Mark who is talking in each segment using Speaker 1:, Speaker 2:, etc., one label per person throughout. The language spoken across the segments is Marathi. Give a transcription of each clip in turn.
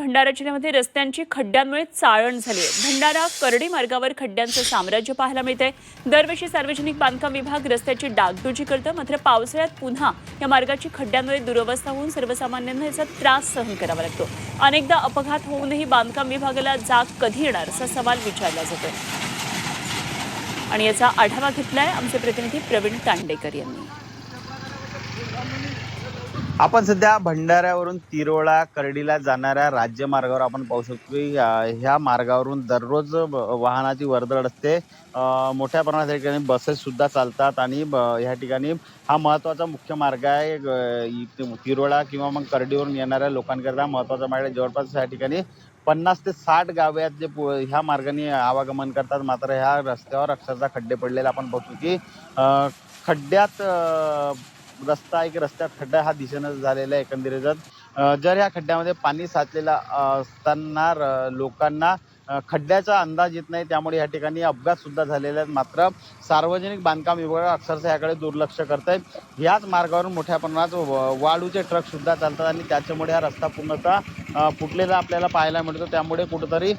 Speaker 1: भंडारा जिल्ह्यामध्ये रस्त्यांची खड्ड्यांमुळे चाळण झाली आहे. भंडारा करडी मार्गावर खड्ड्यांचं साम्राज्य पाहायला मिळतंय. दरवर्षी सार्वजनिक बांधकाम विभाग रस्त्याची डागडुजी करतं. मात्र पावसाळ्यात पुन्हा या मार्गाची खड्ड्यांमुळे दुरवस्था होऊन सर्वसामान्यांना याचा त्रास सहन करावा लागतो. अनेकदा अपघात होऊनही बांधकाम विभागाला जाग कधी येणार असा सवाल विचारला जातोय. आणि याचा आढावा घेतलाय आमचे प्रतिनिधी प्रवीण तांडेकर यांनी.
Speaker 2: आपण सध्या भंडाऱ्यावरून तिरोळा करडीला जाणाऱ्या राज्य मार्गावर आपण पाहू शकतो की ह्या मार्गावरून दररोज वाहनाची वर्दळ असते. मोठ्या प्रमाणात या ठिकाणी बसेस सुद्धा चालतात आणि ब- ह्या ठिकाणी हा महत्त्वाचा मुख्य मार्ग आहे. ग- तिरोळा किंवा मग करडीवरून येणाऱ्या लोकांकरता महत्त्वाचा मार्ग आहे. जवळपास या ठिकाणी पन्नास ते साठ गावे आहेत जे पु- ह्या मार्गाने आवागमन करतात. मात्र ह्या रस्त्यावर अक्षरशः खड्डे पडलेले आपण बघतो की खड्ड्यात रस्ता आहे की रस्त्यात खड्डा हा दिशेनं झालेला आहे एकंदरीतच. जर या खड्ड्यामध्ये पाणी साचलेला असताना र- लोकांना खड्ड्याचा अंदाज येत नाही. त्यामुळे या ठिकाणी अपघात सुद्धा झालेले आहेत. मात्र सार्वजनिक बांधकाम विभाग अक्षरशः याकडे दुर्लक्ष करत आहे याच मार्गावरून मोठ्या प्रमाणात व- वाळूचे ट्रक सुद्धा चालतात आणि त्याच्यामुळे हा रस्ता पूर्णतः फुटलेला आपल्याला पाहायला मिळतो. त्यामुळे कुठंतरी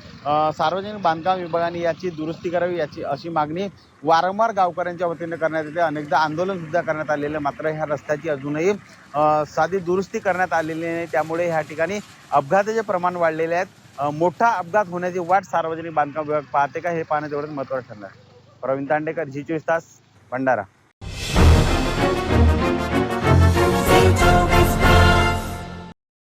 Speaker 2: सार्वजनिक बांधकाम विभागाने याची दुरुस्ती करावी याची अशी मागणी वारंवार गावकऱ्यांच्या वतीने करण्यात येते. अनेकदा आंदोलन सुद्धा करण्यात आलेलं आहे. मात्र ह्या रस्त्याची अजूनही साधी दुरुस्ती करण्यात आलेली नाही. त्यामुळे ह्या ठिकाणी अपघाताचे प्रमाण वाढलेले आहेत. मोठा अपघात होण्याची वाट सार्वजनिक बांधकाम विभाग पाहते का हे पाहण्यात तेवढंच महत्वाचं ठरणार आहे. प्रवीण तांडेकर झी चोवीस तास भंडारा.